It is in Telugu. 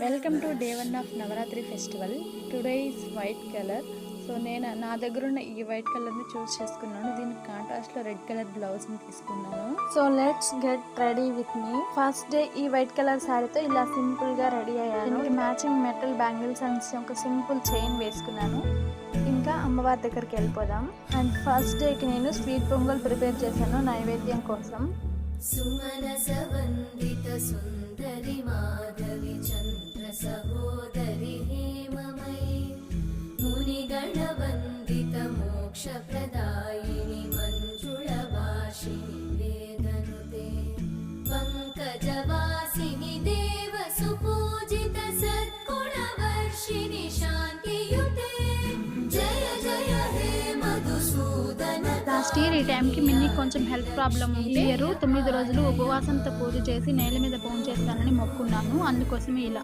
Welcome to day one of Navratri festival today is white colour so నేను నా దగ్గర ఉన్న ఈ వైట్ కలర్ని చూస్ చేసుకున్నాను. దీనికి కాంట్రాస్ట్లో రెడ్ కలర్ బ్లౌజ్ని తీసుకున్నాను. So let's get ready with me first day ఈ వైట్ కలర్ శారీతో ఇలా సింపుల్గా రెడీ అయ్యాను. మ్యాచింగ్ మెటల్ బ్యాంగిల్స్ అండ్ ఒక సింపుల్ చైన్ వేసుకున్నాను. ఇంకా అమ్మవారి దగ్గరికి వెళ్ళిపోదాం. అండ్ ఫస్ట్ డేకి నేను స్వీట్ పొంగల్ ప్రిపేర్ చేశాను నైవేద్యం కోసం. सुमनसवन्दित सुन्दरि माधवि चन्द्र सहोदरि हेममयि मुनिगणवन्दित मोक्षप्रदायिनि లాస్ట్ ఇయర్ ఈ టైంకి మిన్ని కొంచెం హెల్త్ ప్రాబ్లం ఉంది. ఇయర్ తొమ్మిది రోజులు ఉపవాసంతో పూజ చేసి నేల మీద పూజ చేస్తానని మొక్కున్నాను. అందుకోసమే ఇలా.